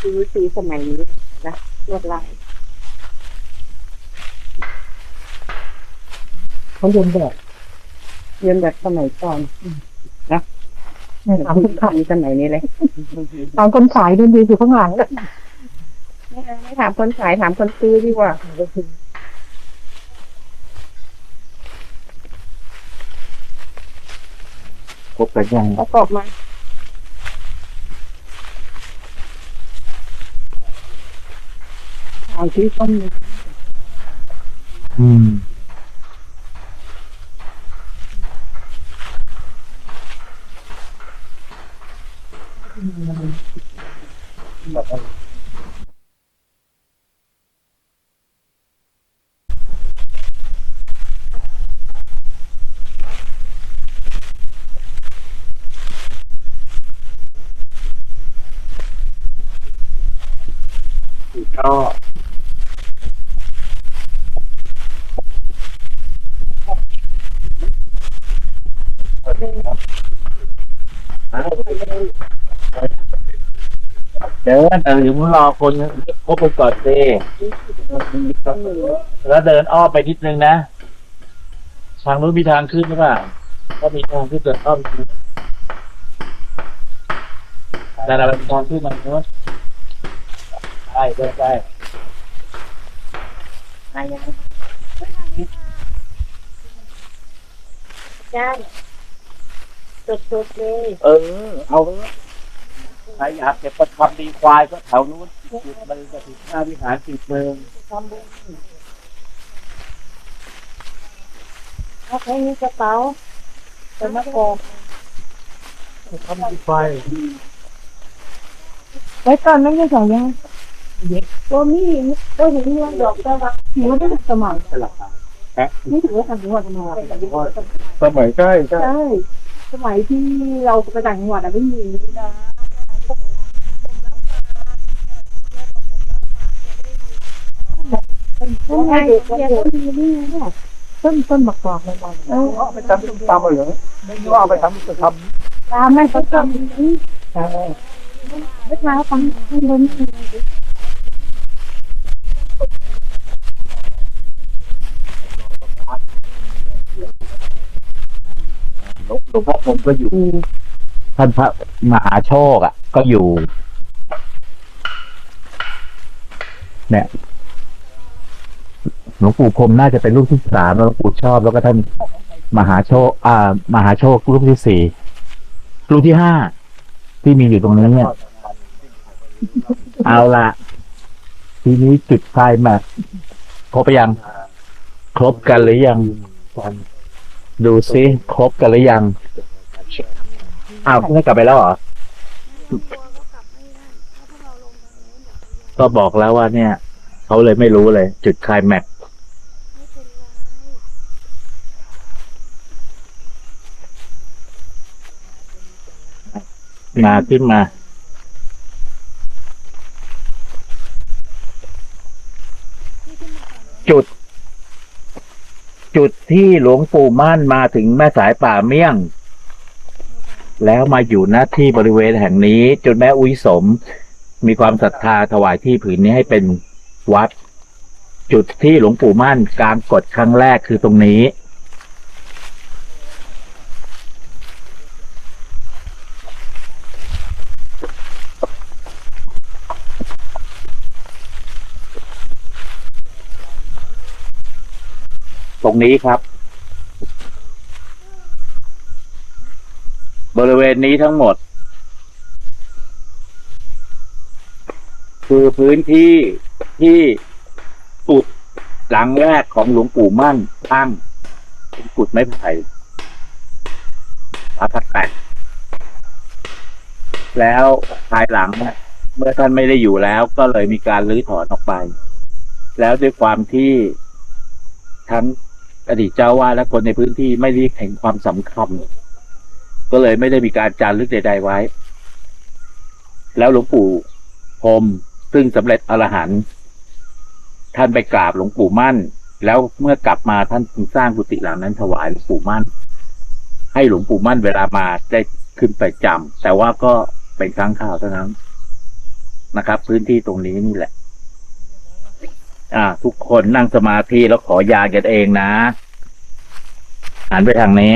คือสีสมัยนี้นะลวดลายเขาเรียนแบบเรียนแบบสมัยก่อนเนี่ยถามคนขายมีสมัยนี้เลยถามคนขายดูดีอยู่ข้างหลังไม่ไม่ถามคนขายถามคนซื้อดีกว่าครบกันยังประกอบมา เอาที่ต้นนี้ อืม ก็ เดินเอออยู่มึงรอคนครบไปก่อนสิแล้วเดินอ้อมไปนิดนึงนะ ทางนู้นมีทางขึ้นหรือเปล่าก็มีทางขึ้นเดินอ้อมแต่เราเป็นทางขึ้นทางนู้นได้ได้ได้ไรยังได้สดๆเลย เออ เอาเลย ใครอยากเก็บประคำดีควายก็แถวนู้นจุดมันจะถึงหน้าวิหารสิบเมืองทำบุญเอาใครมีกระเป๋าจะมาโกงทำดีควายไว้ก่อนไม่ใช่สองยังตัวมีตัวเห็นมีวันดอกแต่ว่าถือว่าได้สมัยสลับฮะนี่ถือว่าทำจังหวัดมาสมัยใกล้ใช่ใช่สมัยที่เราไปต่างจังหวัดอะไม่มีนะ ต้นไม้เด็กต้นมีนี่นี่ยต้นต้นมะกอกเลยบอลเอาไปทำส้มตำเหรอไม่รู้เอาไปทำจะทำตามแม่เขาทำนี่ใช่ไม่มาฟังข้างบนลวงหลวงพ่อผมก็อยู่ ท่านพระมหาโชคอะ ก็อยู่ เนี่ย หลวงปู่คมน่าจะเป็นลูกที่สามแล้วหลวงปู่ชอบแล้วก็ท่านมหาโชคอ่ามหาโชคลูกที่สี่ลูกที่ห้าที่มีอยู่ตรงนี้เนี่ย เอาละทีนี้จุดไฟมาครบไปยัง ครบกันหรือยัง ดูซิครบกันหรือยังอ้าวไม่กลับไปแล้วเหรอก็บอกแล้วว่าเนี่ย เขาเลยไม่รู้เลย จุดคลายแม็ก มาขึ้นมา จุด จุดที่หลวงปู่ม่านมาถึงแม่สายป่าเมี่ยง แล้วมาอยู่ณที่บริเวณแห่งนี้ จนแม่อุ้ยสม มีความศรัทธาถวายที่ผืนนี้ให้เป็นวัด จุดที่หลวงปู่ม่านกลางกฎครั้งแรกคือตรงนี้ ตรงนี้ครับ บริเวณนี้ทั้งหมด คือพื้นที่ที่กุดหลังแรกของหลวงปู่มั่นตั้งเป็นกุดไม้ไผ่พระพักแตกแล้วภายหลังเนี่ยเมื่อท่านไม่ได้อยู่แล้ว ก็เลยมีการรื้อถอนออกไป แล้วด้วยความที่ทั้ง อดีตเจ้าวาดและคนในพื้นที่ไม่ได้เห็นความสำคัญ ก็เลยไม่ได้มีการจารึกใด ๆไว้ แล้วหลวงปู่พรมซึ่งสำเร็จอรหันต์ท่านไปกราบหลวงปู่มั่น แล้วเมื่อกลับมาท่านจึงสร้างกุฏิหลังนั้นถวายหลวงปู่มั่น ให้หลวงปู่มั่นเวลามาได้ขึ้นไปจำแต่ว่าก็เป็นครั้งข่าวเท่านั้นนะครับ พื้นที่ตรงนี้นี่แหละ อ่า ทุกคนนั่งสมาธิแล้วขอยากันเองนะหันไปทางนี้